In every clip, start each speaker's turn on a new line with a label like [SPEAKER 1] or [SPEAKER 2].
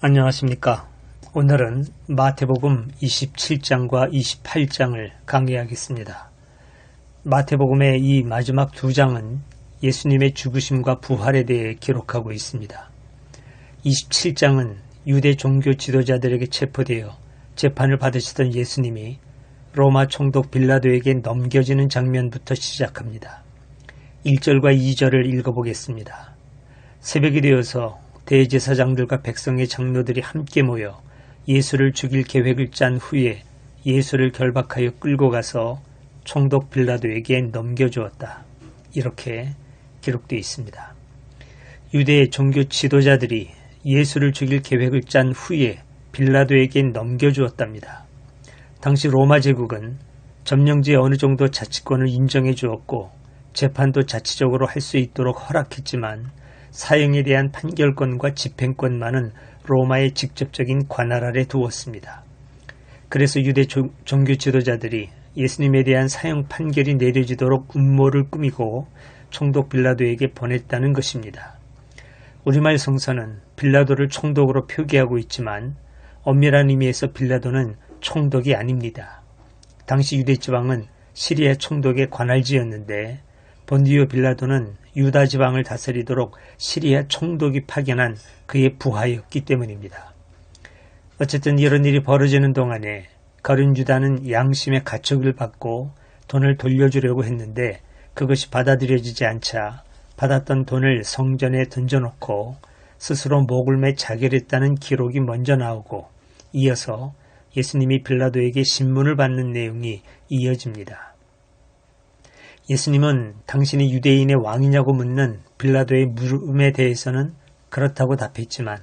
[SPEAKER 1] 안녕하십니까. 오늘은 마태복음 27장과 28장을 강의하겠습니다. 마태복음의 이 마지막 두 장은 예수님의 죽으심과 부활에 대해 기록하고 있습니다. 27장은 유대 종교 지도자들에게 체포되어 재판을 받으시던 예수님이 로마 총독 빌라도에게 넘겨지는 장면부터 시작합니다. 1절과 2절을 읽어보겠습니다. 새벽이 되어서 대제사장들과 백성의 장로들이 함께 모여 예수를 죽일 계획을 짠 후에 예수를 결박하여 끌고 가서 총독 빌라도에게 넘겨주었다. 이렇게 기록되어 있습니다. 유대 종교 지도자들이 예수를 죽일 계획을 짠 후에 빌라도에게 넘겨주었답니다. 당시 로마 제국은 점령지에 어느 정도 자치권을 인정해 주었고 재판도 자치적으로 할 수 있도록 허락했지만 사형에 대한 판결권과 집행권만은 로마의 직접적인 관할 아래 두었습니다. 그래서 유대 종교 지도자들이 예수님에 대한 사형 판결이 내려지도록 음모를 꾸미고 총독 빌라도에게 보냈다는 것입니다. 우리말 성서는 빌라도를 총독으로 표기하고 있지만 엄밀한 의미에서 빌라도는 총독이 아닙니다. 당시 유대 지방은 시리아 총독의 관할지였는데 본디오 빌라도는 유다 지방을 다스리도록 시리아 총독이 파견한 그의 부하였기 때문입니다. 어쨌든 이런 일이 벌어지는 동안에 거른 유다는 양심의 가촉을 받고 돈을 돌려주려고 했는데 그것이 받아들여지지 않자 받았던 돈을 성전에 던져놓고 스스로 목을 매 자결했다는 기록이 먼저 나오고 이어서 예수님이 빌라도에게 신문을 받는 내용이 이어집니다. 예수님은 당신이 유대인의 왕이냐고 묻는 빌라도의 물음에 대해서는 그렇다고 답했지만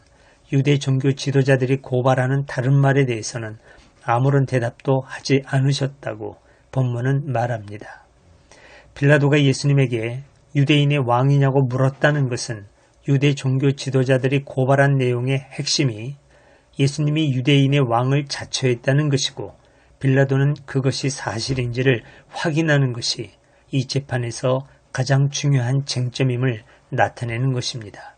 [SPEAKER 1] 유대 종교 지도자들이 고발하는 다른 말에 대해서는 아무런 대답도 하지 않으셨다고 본문은 말합니다. 빌라도가 예수님에게 유대인의 왕이냐고 물었다는 것은 유대 종교 지도자들이 고발한 내용의 핵심이 예수님이 유대인의 왕을 자처했다는 것이고 빌라도는 그것이 사실인지를 확인하는 것이 이 재판에서 가장 중요한 쟁점임을 나타내는 것입니다.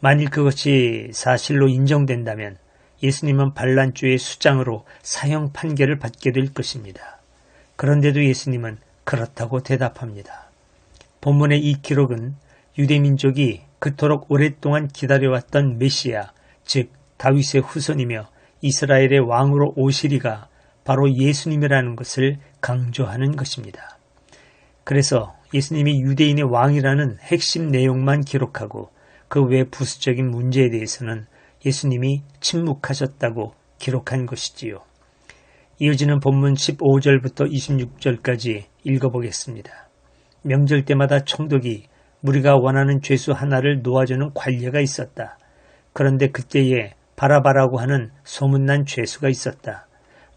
[SPEAKER 1] 만일 그것이 사실로 인정된다면 예수님은 반란주의 수장으로 사형 판결을 받게 될 것입니다. 그런데도 예수님은 그렇다고 대답합니다. 본문의 이 기록은 유대민족이 그토록 오랫동안 기다려왔던 메시아, 즉 다윗의 후손이며 이스라엘의 왕으로 오시리가 바로 예수님이라는 것을 강조하는 것입니다. 그래서 예수님이 유대인의 왕이라는 핵심 내용만 기록하고 그 외 부수적인 문제에 대해서는 예수님이 침묵하셨다고 기록한 것이지요. 이어지는 본문 15절부터 26절까지 읽어보겠습니다. 명절 때마다 총독이 우리가 원하는 죄수 하나를 놓아주는 관례가 있었다. 그런데 그때에 바라바라고 하는 소문난 죄수가 있었다.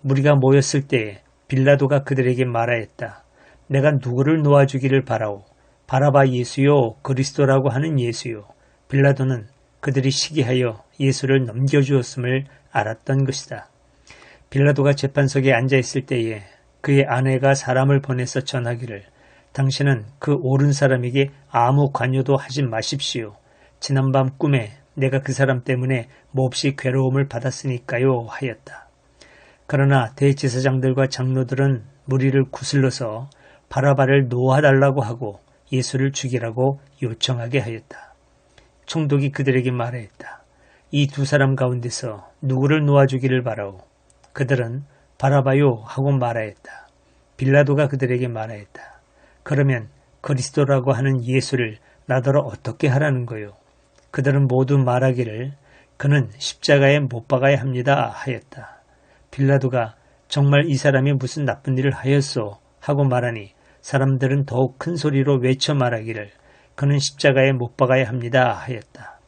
[SPEAKER 1] 우리가 모였을 때에 빌라도가 그들에게 말하였다. 내가 누구를 놓아주기를 바라오. 바라바 예수요 그리스도라고 하는 예수요. 빌라도는 그들이 시기하여 예수를 넘겨주었음을 알았던 것이다. 빌라도가 재판석에 앉아 있을 때에 그의 아내가 사람을 보내서 전하기를 당신은 그 옳은 사람에게 아무 관여도 하지 마십시오. 지난밤 꿈에 내가 그 사람 때문에 몹시 괴로움을 받았으니까요 하였다. 그러나 대제사장들과 장로들은 무리를 구슬러서 바라바를 놓아달라고 하고 예수를 죽이라고 요청하게 하였다. 총독이 그들에게 말하였다. 이 두 사람 가운데서 누구를 놓아주기를 바라오. 그들은 바라바요 하고 말하였다. 빌라도가 그들에게 말하였다. 그러면 그리스도라고 하는 예수를 나더러 어떻게 하라는 거요? 그들은 모두 말하기를 그는 십자가에 못 박아야 합니다 하였다. 빌라도가 정말 이 사람이 무슨 나쁜 일을 하였소 하고 말하니 사람들은 더욱 큰 소리로 외쳐 말하기를 그는 십자가에 못 박아야 합니다 하였다.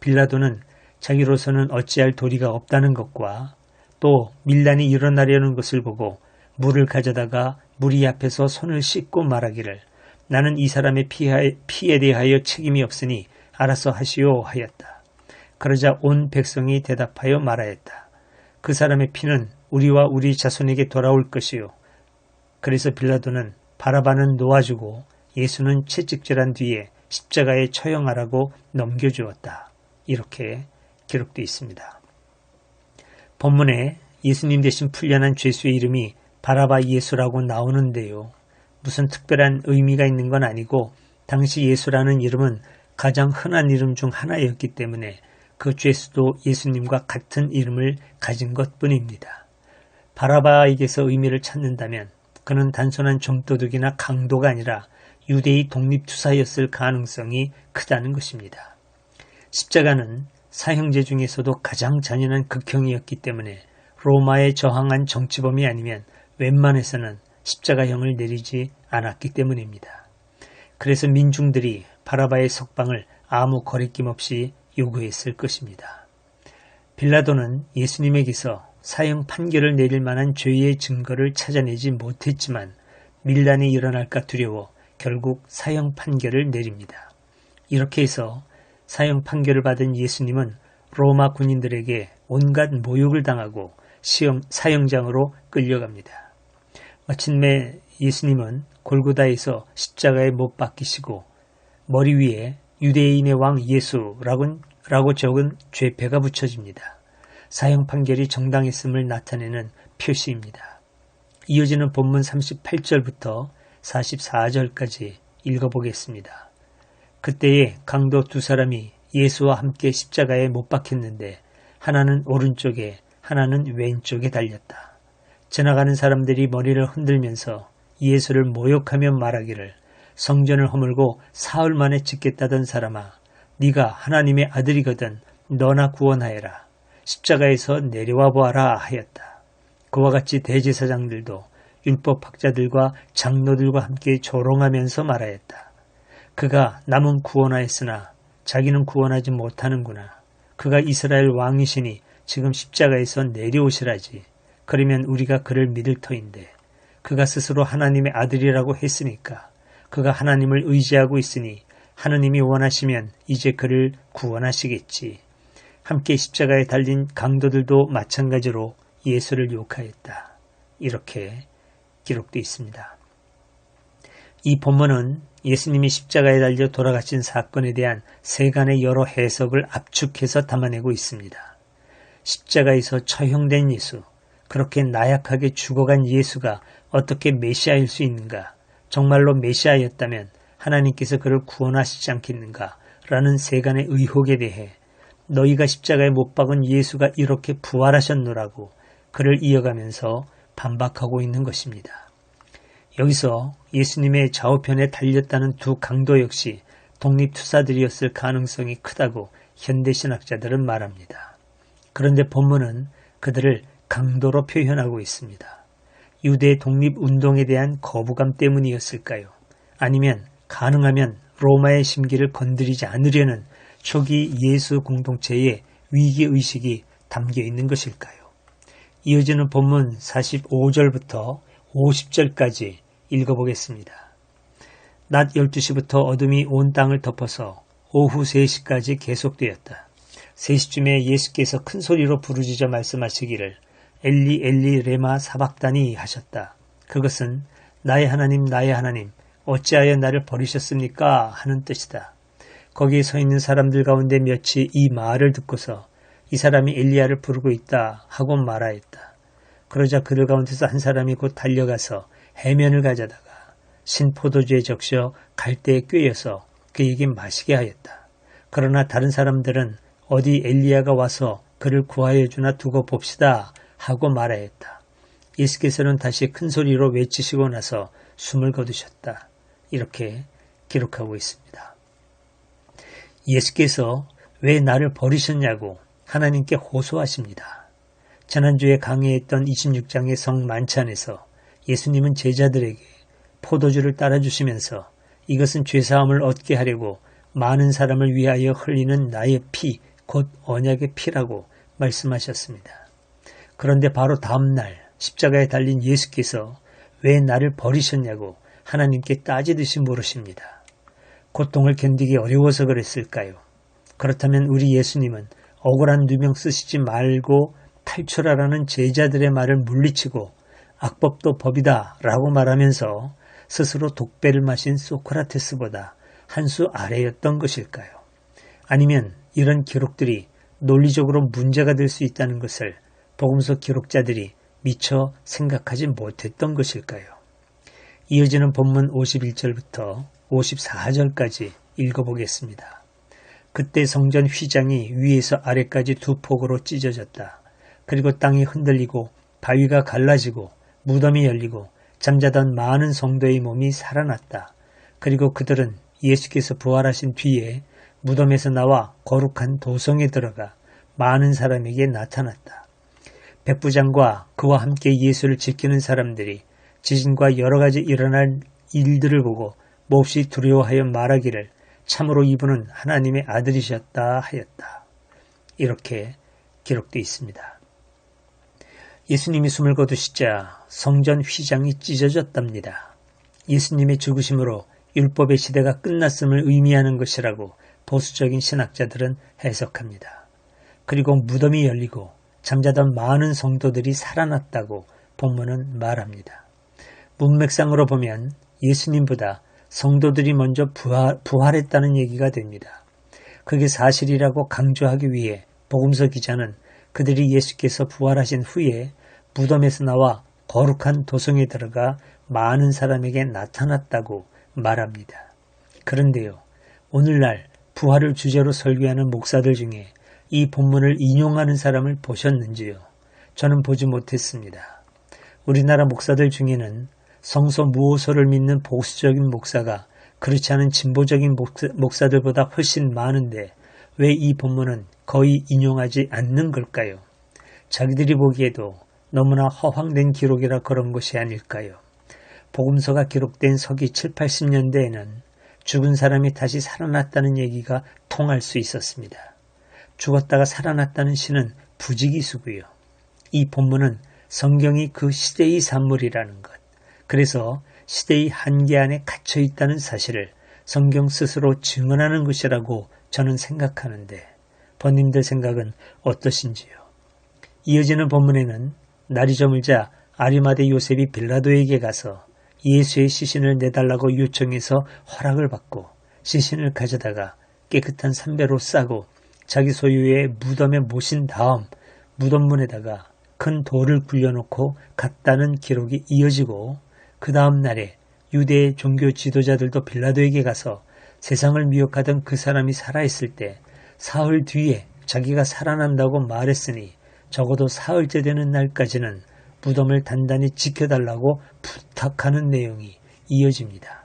[SPEAKER 1] 빌라도는 자기로서는 어찌할 도리가 없다는 것과 또 밀란이 일어나려는 것을 보고 물을 가져다가 무리 앞에서 손을 씻고 말하기를 나는 이 사람의 피에 대하여 책임이 없으니 알아서 하시오 하였다. 그러자 온 백성이 대답하여 말하였다. 그 사람의 피는 우리와 우리 자손에게 돌아올 것이요. 그래서 빌라도는 바라바는 놓아주고 예수는 채찍질한 뒤에 십자가에 처형하라고 넘겨주었다. 이렇게 기록되어 있습니다. 본문에 예수님 대신 풀려난 죄수의 이름이 바라바 예수라고 나오는데요. 무슨 특별한 의미가 있는 건 아니고 당시 예수라는 이름은 가장 흔한 이름 중 하나였기 때문에 그 죄수도 예수님과 같은 이름을 가진 것 뿐입니다. 바라바에게서 의미를 찾는다면 그는 단순한 좀도둑이나 강도가 아니라 유대의 독립투사였을 가능성이 크다는 것입니다. 십자가는 사형제 중에서도 가장 잔인한 극형이었기 때문에 로마에 저항한 정치범이 아니면 웬만해서는 십자가형을 내리지 않았기 때문입니다. 그래서 민중들이 바라바의 석방을 아무 거리낌 없이 요구했을 것입니다. 빌라도는 예수님에게서 사형 판결을 내릴 만한 죄의 증거를 찾아내지 못했지만 밀란이 일어날까 두려워 결국 사형 판결을 내립니다. 이렇게 해서 사형 판결을 받은 예수님은 로마 군인들에게 온갖 모욕을 당하고 시형, 사형장으로 끌려갑니다. 마침내 예수님은 골고다에서 십자가에 못 박히시고 머리 위에 유대인의 왕 예수라고 라고 적은 죄패가 붙여집니다. 사형 판결이 정당했음을 나타내는 표시입니다. 이어지는 본문 38절부터 44절까지 읽어보겠습니다. 그때에 강도 두 사람이 예수와 함께 십자가에 못 박혔는데 하나는 오른쪽에 하나는 왼쪽에 달렸다. 지나가는 사람들이 머리를 흔들면서 예수를 모욕하며 말하기를 성전을 허물고 사흘 만에 짓겠다던 사람아 네가 하나님의 아들이거든 너나 구원하여라. 십자가에서 내려와 보아라 하였다. 그와 같이 대제사장들도 율법학자들과 장로들과 함께 조롱하면서 말하였다. 그가 남은 구원하였으나 자기는 구원하지 못하는구나. 그가 이스라엘 왕이시니 지금 십자가에서 내려오시라지. 그러면 우리가 그를 믿을 터인데 그가 스스로 하나님의 아들이라고 했으니까 그가 하나님을 의지하고 있으니 하느님이 원하시면 이제 그를 구원하시겠지. 함께 십자가에 달린 강도들도 마찬가지로 예수를 욕하였다. 이렇게 기록되어 있습니다. 이 본문은 예수님이 십자가에 달려 돌아가신 사건에 대한 세간의 여러 해석을 압축해서 담아내고 있습니다. 십자가에서 처형된 예수, 그렇게 나약하게 죽어간 예수가 어떻게 메시아일 수 있는가? 정말로 메시아였다면 하나님께서 그를 구원하시지 않겠는가? 라는 세간의 의혹에 대해 너희가 십자가에 못 박은 예수가 이렇게 부활하셨노라고 그를 이어가면서 반박하고 있는 것입니다. 여기서 예수님의 좌우편에 달렸다는 두 강도 역시 독립투사들이었을 가능성이 크다고 현대신학자들은 말합니다. 그런데 본문은 그들을 강도로 표현하고 있습니다. 유대 독립운동에 대한 거부감 때문이었을까요? 아니면 가능하면 로마의 심기를 건드리지 않으려는 초기 예수 공동체의 위기 의식이 담겨 있는 것일까요? 이어지는 본문 45절부터 50절까지 읽어보겠습니다. 낮 12시부터 어둠이 온 땅을 덮어서 오후 3시까지 계속되었다. 3시쯤에 예수께서 큰 소리로 부르짖어 말씀하시기를 엘리 엘리 레마 사박다니 하셨다. 그것은 나의 하나님 나의 하나님 어찌하여 나를 버리셨습니까? 하는 뜻이다. 거기에 서 있는 사람들 가운데 몇이 이 말을 듣고서 이 사람이 엘리야를 부르고 있다 하고 말하였다. 그러자 그들 가운데서 한 사람이 곧 달려가서 해면을 가져다가 신포도주에 적셔 갈대에 꿰어서 그에게 마시게 하였다. 그러나 다른 사람들은 어디 엘리야가 와서 그를 구하여 주나 두고 봅시다 하고 말하였다. 예수께서는 다시 큰 소리로 외치시고 나서 숨을 거두셨다. 이렇게 기록하고 있습니다. 예수께서 왜 나를 버리셨냐고 하나님께 호소하십니다. 지난주에 강의했던 26장의 성 만찬에서 예수님은 제자들에게 포도주를 따라주시면서 이것은 죄사함을 얻게 하려고 많은 사람을 위하여 흘리는 나의 피, 곧 언약의 피라고 말씀하셨습니다. 그런데 바로 다음날 십자가에 달린 예수께서 왜 나를 버리셨냐고 하나님께 따지듯이 물으십니다. 고통을 견디기 어려워서 그랬을까요? 그렇다면 우리 예수님은 억울한 누명 쓰시지 말고 탈출하라는 제자들의 말을 물리치고 악법도 법이다 라고 말하면서 스스로 독배를 마신 소크라테스보다 한 수 아래였던 것일까요? 아니면 이런 기록들이 논리적으로 문제가 될 수 있다는 것을 복음서 기록자들이 미처 생각하지 못했던 것일까요? 이어지는 본문 51절부터 54절까지 읽어보겠습니다. 그때 성전 휘장이 위에서 아래까지 두 폭으로 찢어졌다. 그리고 땅이 흔들리고 바위가 갈라지고 무덤이 열리고 잠자던 많은 성도의 몸이 살아났다. 그리고 그들은 예수께서 부활하신 뒤에 무덤에서 나와 거룩한 도성에 들어가 많은 사람에게 나타났다. 백부장과 그와 함께 예수를 지키는 사람들이 지진과 여러 가지 일어날 일들을 보고 몹시 두려워하여 말하기를 참으로 이분은 하나님의 아들이셨다 하였다. 이렇게 기록되어 있습니다. 예수님이 숨을 거두시자 성전 휘장이 찢어졌답니다. 예수님의 죽으심으로 율법의 시대가 끝났음을 의미하는 것이라고 보수적인 신학자들은 해석합니다. 그리고 무덤이 열리고 잠자던 많은 성도들이 살아났다고 본문은 말합니다. 문맥상으로 보면 예수님보다 성도들이 먼저 부활, 부활했다는 얘기가 됩니다. 그게 사실이라고 강조하기 위해 복음서 기자는 그들이 예수께서 부활하신 후에 무덤에서 나와 거룩한 도성에 들어가 많은 사람에게 나타났다고 말합니다. 그런데요, 오늘날 부활을 주제로 설교하는 목사들 중에 이 본문을 인용하는 사람을 보셨는지요? 저는 보지 못했습니다. 우리나라 목사들 중에는 성서 무호서를 믿는 보수적인 목사가 그렇지 않은 진보적인 목사, 들보다 훨씬 많은데 왜 이 본문은 거의 인용하지 않는 걸까요? 자기들이 보기에도 너무나 허황된 기록이라 그런 것이 아닐까요? 복음서가 기록된 서기 7, 80년대에는 죽은 사람이 다시 살아났다는 얘기가 통할 수 있었습니다. 죽었다가 살아났다는 시는 부지기수고요. 이 본문은 성경이 그 시대의 산물이라는 것, 그래서 시대의 한계 안에 갇혀 있다는 사실을 성경 스스로 증언하는 것이라고 저는 생각하는데 번님들 생각은 어떠신지요? 이어지는 본문에는 날이 저물자 아리마대 요셉이 빌라도에게 가서 예수의 시신을 내달라고 요청해서 허락을 받고 시신을 가져다가 깨끗한 삼배로 싸고 자기 소유의 무덤에 모신 다음 무덤문에다가 큰 돌을 굴려놓고 갔다는 기록이 이어지고 그 다음 날에 유대의 종교 지도자들도 빌라도에게 가서 세상을 미혹하던 그 사람이 살아있을 때 사흘 뒤에 자기가 살아난다고 말했으니 적어도 사흘째 되는 날까지는 무덤을 단단히 지켜달라고 부탁하는 내용이 이어집니다.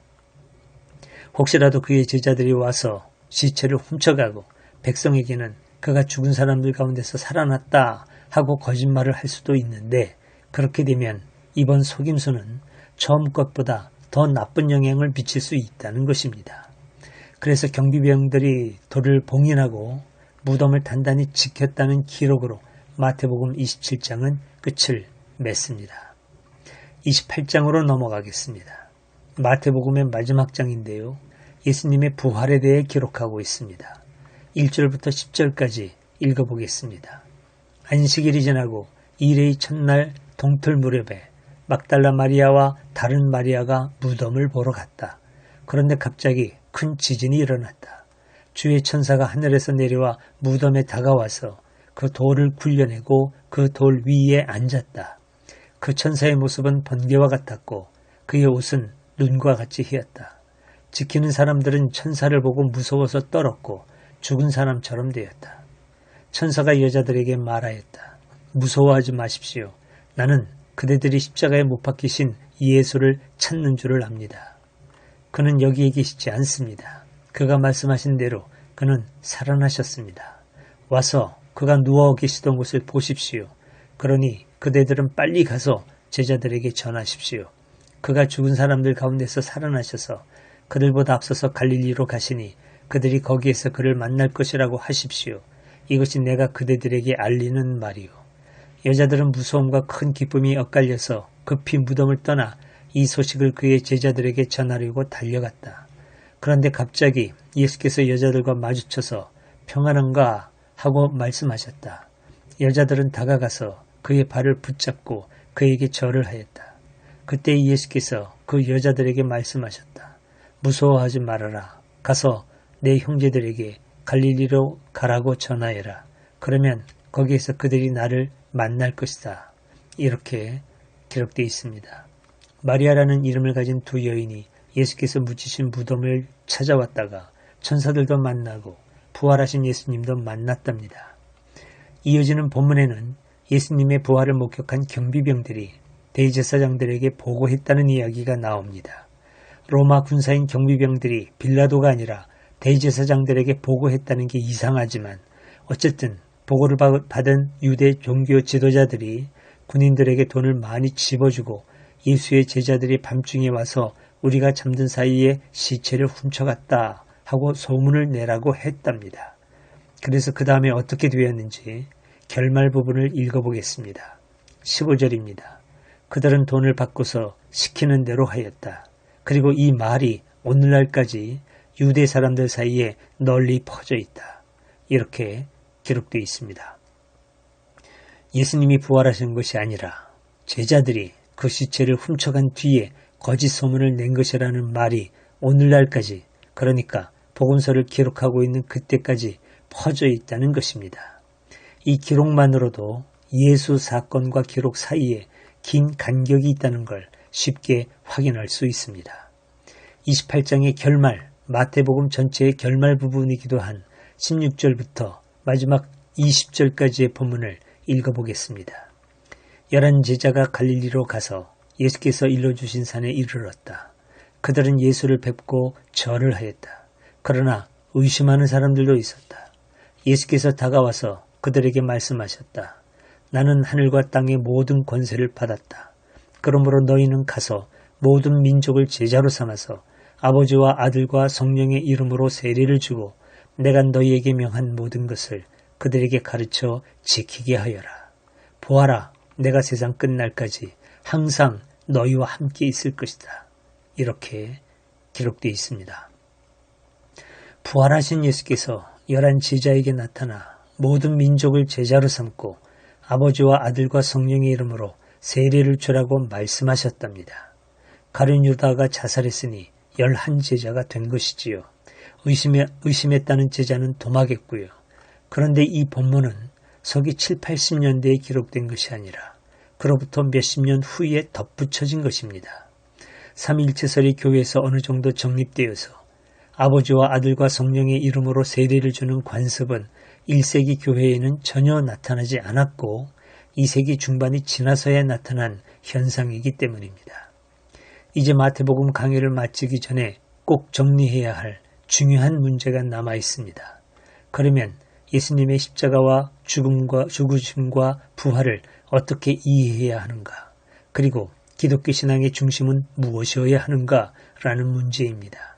[SPEAKER 1] 혹시라도 그의 제자들이 와서 시체를 훔쳐가고 백성에게는 그가 죽은 사람들 가운데서 살아났다 하고 거짓말을 할 수도 있는데 그렇게 되면 이번 속임수는 처음 것보다 더 나쁜 영향을 미칠 수 있다는 것입니다. 그래서 경비병들이 돌을 봉인하고 무덤을 단단히 지켰다는 기록으로 마태복음 27장은 끝을 맺습니다. 28장으로 넘어가겠습니다. 마태복음의 마지막 장인데요. 예수님의 부활에 대해 기록하고 있습니다. 1절부터 10절까지 읽어보겠습니다. 안식일이 지나고 일의 첫날 동틀 무렵에 막달라 마리아와 다른 마리아가 무덤을 보러 갔다. 그런데 갑자기 큰 지진이 일어났다. 주의 천사가 하늘에서 내려와 무덤에 다가와서 그 돌을 굴려내고 그 돌 위에 앉았다. 그 천사의 모습은 번개와 같았고 그의 옷은 눈과 같이 희었다. 지키는 사람들은 천사를 보고 무서워서 떨었고 죽은 사람처럼 되었다. 천사가 여자들에게 말하였다. 무서워하지 마십시오. 나는 그대들이 십자가에 못 박히신 예수를 찾는 줄을 압니다. 그는 여기에 계시지 않습니다. 그가 말씀하신 대로 그는 살아나셨습니다. 와서 그가 누워 계시던 곳을 보십시오. 그러니 그대들은 빨리 가서 제자들에게 전하십시오. 그가 죽은 사람들 가운데서 살아나셔서 그들보다 앞서서 갈릴리로 가시니 그들이 거기에서 그를 만날 것이라고 하십시오. 이것이 내가 그대들에게 알리는 말이오. 여자들은 무서움과 큰 기쁨이 엇갈려서 급히 무덤을 떠나 이 소식을 그의 제자들에게 전하려고 달려갔다. 그런데 갑자기 예수께서 여자들과 마주쳐서 평안한가 하고 말씀하셨다. 여자들은 다가가서 그의 발을 붙잡고 그에게 절을 하였다. 그때 예수께서 그 여자들에게 말씀하셨다. 무서워하지 말아라. 가서 내 형제들에게 갈릴리로 가라고 전하여라. 그러면 거기에서 그들이 나를 만날 것이다. 이렇게 기록되어 있습니다. 마리아라는 이름을 가진 두 여인이 예수께서 묻히신 무덤을 찾아왔다가 천사들도 만나고 부활하신 예수님도 만났답니다. 이어지는 본문에는 예수님의 부활을 목격한 경비병들이 대제사장들에게 보고했다는 이야기가 나옵니다. 로마 군사인 경비병들이 빌라도가 아니라 대제사장들에게 보고했다는 게 이상하지만 어쨌든 보고를 받은 유대 종교 지도자들이 군인들에게 돈을 많이 집어주고 예수의 제자들이 밤중에 와서 우리가 잠든 사이에 시체를 훔쳐갔다 하고 소문을 내라고 했답니다. 그래서 그 다음에 어떻게 되었는지 결말 부분을 읽어보겠습니다. 15절입니다. 그들은 돈을 받고서 시키는 대로 하였다. 그리고 이 말이 오늘날까지 유대 사람들 사이에 널리 퍼져 있다. 이렇게 기록되어 있습니다. 예수님이 부활하신 것이 아니라 제자들이 그 시체를 훔쳐간 뒤에 거짓 소문을 낸 것이라는 말이 오늘날까지 그러니까 복음서를 기록하고 있는 그때까지 퍼져 있다는 것입니다. 이 기록만으로도 예수 사건과 기록 사이에 긴 간격이 있다는 걸 쉽게 확인할 수 있습니다. 28장의 결말, 마태복음 전체의 결말 부분이기도 한 16절부터 마지막 20절까지의 본문을 읽어보겠습니다. 열한 제자가 갈릴리로 가서 예수께서 일러주신 산에 이르렀다. 그들은 예수를 뵙고 절을 하였다. 그러나 의심하는 사람들도 있었다. 예수께서 다가와서 그들에게 말씀하셨다. 나는 하늘과 땅의 모든 권세를 받았다. 그러므로 너희는 가서 모든 민족을 제자로 삼아서 아버지와 아들과 성령의 이름으로 세례를 주고 내가 너희에게 명한 모든 것을 그들에게 가르쳐 지키게 하여라. 보아라, 내가 세상 끝날까지 항상 너희와 함께 있을 것이다. 이렇게 기록되어 있습니다. 부활하신 예수께서 열한 제자에게 나타나 모든 민족을 제자로 삼고 아버지와 아들과 성령의 이름으로 세례를 주라고 말씀하셨답니다. 가룟 유다가 자살했으니 열한 제자가 된 것이지요. 의심해, 의심했다는 제자는 도망했고요. 그런데 이 본문은 서기 7, 80년대에 기록된 것이 아니라 그로부터 몇십 년 후에 덧붙여진 것입니다. 삼일체설이 교회에서 어느 정도 정립되어서 아버지와 아들과 성령의 이름으로 세례를 주는 관습은 1세기 교회에는 전혀 나타나지 않았고 2세기 중반이 지나서야 나타난 현상이기 때문입니다. 이제 마태복음 강의를 마치기 전에 꼭 정리해야 할 중요한 문제가 남아 있습니다. 그러면 예수님의 십자가와 죽음과 죽으심과 부활을 어떻게 이해해야 하는가? 그리고 기독교 신앙의 중심은 무엇이어야 하는가? 라는 문제입니다.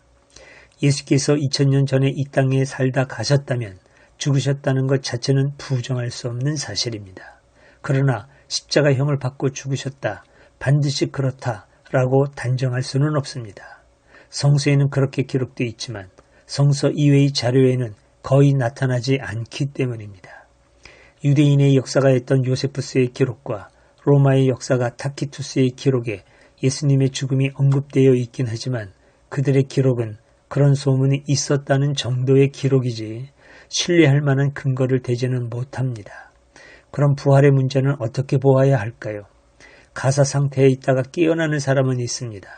[SPEAKER 1] 예수께서 2000년 전에 이 땅에 살다 가셨다면 죽으셨다는 것 자체는 부정할 수 없는 사실입니다. 그러나 십자가형을 받고 죽으셨다. 반드시 그렇다. 라고 단정할 수는 없습니다. 성서에는 그렇게 기록되어 있지만 성서 이외의 자료에는 거의 나타나지 않기 때문입니다. 유대인의 역사가 했던 요세푸스의 기록과 로마의 역사가 타키투스의 기록에 예수님의 죽음이 언급되어 있긴 하지만 그들의 기록은 그런 소문이 있었다는 정도의 기록이지 신뢰할 만한 근거를 대지는 못합니다. 그럼 부활의 문제는 어떻게 보아야 할까요? 가사 상태에 있다가 깨어나는 사람은 있습니다.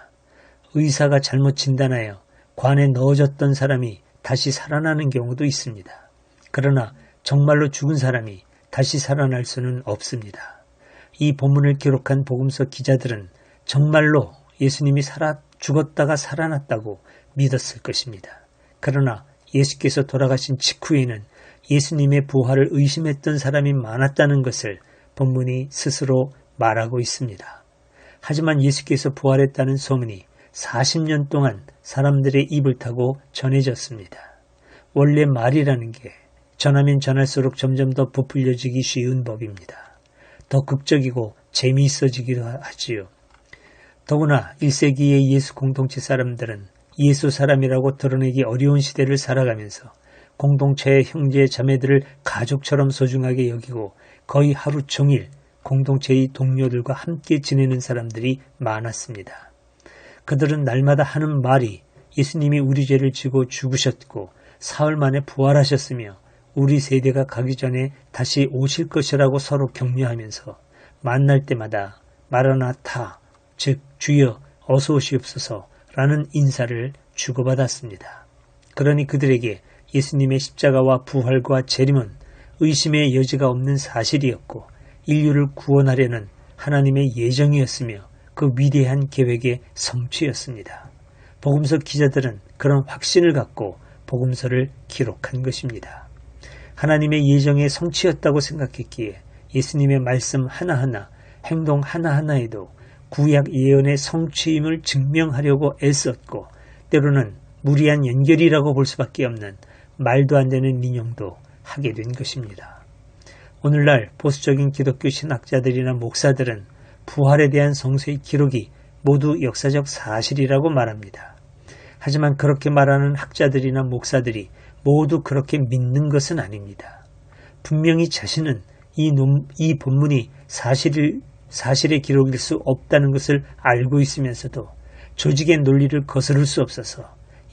[SPEAKER 1] 의사가 잘못 진단하여 관에 넣어졌던 사람이 다시 살아나는 경우도 있습니다. 그러나 정말로 죽은 사람이 다시 살아날 수는 없습니다. 이 본문을 기록한 복음서 기자들은 정말로 예수님이 살아 죽었다가 살아났다고 믿었을 것입니다. 그러나 예수께서 돌아가신 직후에는 예수님의 부활을 의심했던 사람이 많았다는 것을 본문이 스스로 말하고 있습니다. 하지만 예수께서 부활했다는 소문이 40년 동안 사람들의 입을 타고 전해졌습니다. 원래 말이라는 게 전하면 전할수록 점점 더 부풀려지기 쉬운 법입니다. 더 극적이고 재미있어지기도 하지요. 더구나 1세기의 예수 공동체 사람들은 예수 사람이라고 드러내기 어려운 시대를 살아가면서 공동체의 형제 자매들을 가족처럼 소중하게 여기고 거의 하루 종일 공동체의 동료들과 함께 지내는 사람들이 많았습니다. 그들은 날마다 하는 말이 예수님이 우리 죄를 지고 죽으셨고 사흘 만에 부활하셨으며 우리 세대가 가기 전에 다시 오실 것이라고 서로 격려하면서 만날 때마다 마라나타, 즉 주여 어서 오시옵소서 라는 인사를 주고받았습니다. 그러니 그들에게 예수님의 십자가와 부활과 재림은 의심의 여지가 없는 사실이었고 인류를 구원하려는 하나님의 예정이었으며 그 위대한 계획의 성취였습니다. 복음서 기자들은 그런 확신을 갖고 복음서를 기록한 것입니다. 하나님의 예정의 성취였다고 생각했기에 예수님의 말씀 하나하나, 행동 하나하나에도 구약 예언의 성취임을 증명하려고 애썼고 때로는 무리한 연결이라고 볼 수밖에 없는 말도 안 되는 인용도 하게 된 것입니다. 오늘날 보수적인 기독교 신학자들이나 목사들은 부활에 대한 성서의 기록이 모두 역사적 사실이라고 말합니다. 하지만 그렇게 말하는 학자들이나 목사들이 모두 그렇게 믿는 것은 아닙니다. 분명히 자신은 이, 논, 이 본문이 사실, 사실의 기록일 수 없다는 것을 알고 있으면서도 조직의 논리를 거스를 수 없어서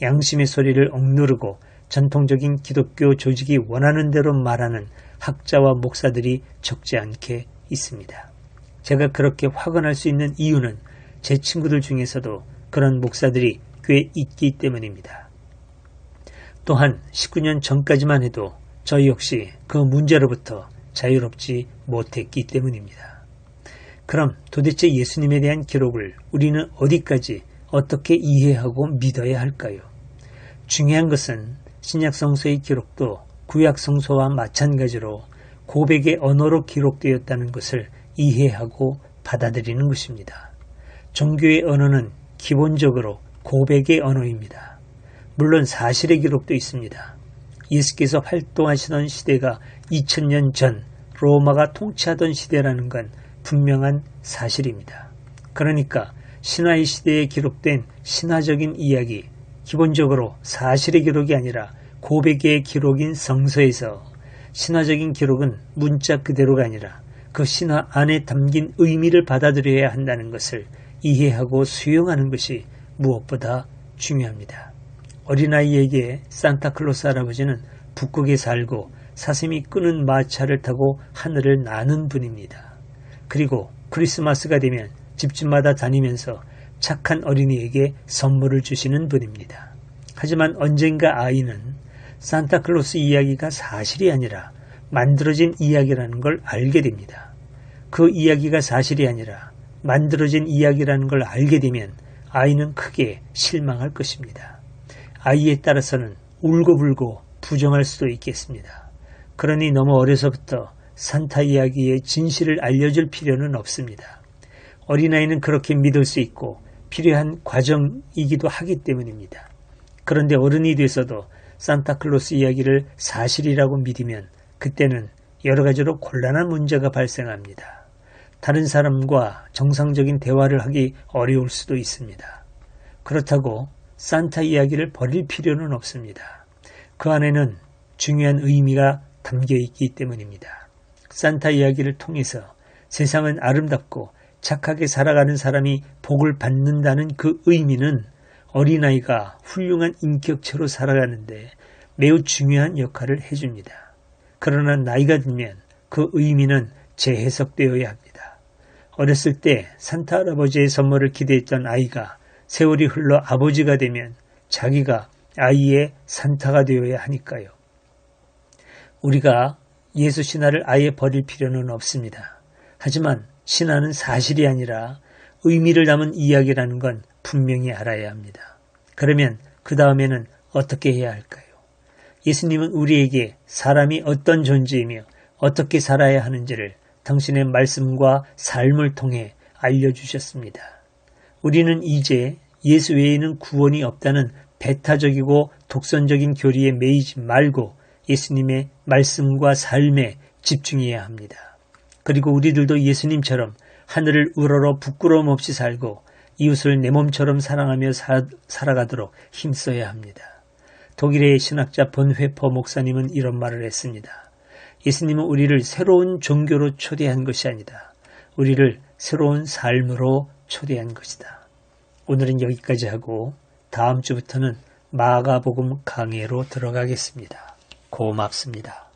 [SPEAKER 1] 양심의 소리를 억누르고 전통적인 기독교 조직이 원하는 대로 말하는 학자와 목사들이 적지 않게 있습니다. 제가 그렇게 화가 날수 있는 이유는 제 친구들 중에서도 그런 목사들이 꽤 있기 때문입니다. 또한 19년 전까지만 해도 저 역시 그 문제로부터 자유롭지 못했기 때문입니다. 그럼 도대체 예수님에 대한 기록을 우리는 어디까지 어떻게 이해하고 믿어야 할까요? 중요한 것은 신약 성서의 기록도 구약 성서와 마찬가지로 고백의 언어로 기록되었다는 것을 이해하고 받아들이는 것입니다. 종교의 언어는 기본적으로 고백의 언어입니다. 물론 사실의 기록도 있습니다. 예수께서 활동하시던 시대가 2000년 전 로마가 통치하던 시대라는 건 분명한 사실입니다. 그러니까 신화의 시대에 기록된 신화적인 이야기, 기본적으로 사실의 기록이 아니라 고백의 기록인 성서에서 신화적인 기록은 문자 그대로가 아니라 그 신화 안에 담긴 의미를 받아들여야 한다는 것을 이해하고 수용하는 것이 무엇보다 중요합니다. 어린아이에게 산타클로스 할아버지는 북극에 살고 사슴이 끄는 마차를 타고 하늘을 나는 분입니다. 그리고 크리스마스가 되면 집집마다 다니면서 착한 어린이에게 선물을 주시는 분입니다. 하지만 언젠가 아이는 산타클로스 이야기가 사실이 아니라 만들어진 이야기라는 걸 알게 됩니다. 그 이야기가 사실이 아니라 만들어진 이야기라는 걸 알게 되면 아이는 크게 실망할 것입니다. 아이에 따라서는 울고불고 부정할 수도 있겠습니다. 그러니 너무 어려서부터 산타 이야기의 진실을 알려줄 필요는 없습니다. 어린아이는 그렇게 믿을 수 있고 필요한 과정이기도 하기 때문입니다. 그런데 어른이 돼서도 산타클로스 이야기를 사실이라고 믿으면 그때는 여러 가지로 곤란한 문제가 발생합니다. 다른 사람과 정상적인 대화를 하기 어려울 수도 있습니다. 그렇다고 산타 이야기를 버릴 필요는 없습니다. 그 안에는 중요한 의미가 담겨 있기 때문입니다. 산타 이야기를 통해서 세상은 아름답고 착하게 살아가는 사람이 복을 받는다는 그 의미는 어린아이가 훌륭한 인격체로 살아가는데 매우 중요한 역할을 해줍니다. 그러나 나이가 들면 그 의미는 재해석되어야 합니다. 어렸을 때 산타 할아버지의 선물을 기대했던 아이가 세월이 흘러 아버지가 되면 자기가 아이의 산타가 되어야 하니까요. 우리가 예수 신화를 아예 버릴 필요는 없습니다. 하지만 신화는 사실이 아니라 의미를 담은 이야기라는 건 분명히 알아야 합니다. 그러면 그 다음에는 어떻게 해야 할까요? 예수님은 우리에게 사람이 어떤 존재이며 어떻게 살아야 하는지를 당신의 말씀과 삶을 통해 알려주셨습니다. 우리는 이제 예수 외에는 구원이 없다는 배타적이고 독선적인 교리에 매이지 말고 예수님의 말씀과 삶에 집중해야 합니다. 그리고 우리들도 예수님처럼 하늘을 우러러 부끄러움 없이 살고 이웃을 내 몸처럼 사랑하며 사, 살아가도록 힘써야 합니다. 독일의 신학자 본회퍼 목사님은 이런 말을 했습니다. 예수님은 우리를 새로운 종교로 초대한 것이 아니다. 우리를 새로운 삶으로 초대한 것이다. 오늘은 여기까지 하고 다음 주부터는 마가복음 강해로 들어가겠습니다. 고맙습니다.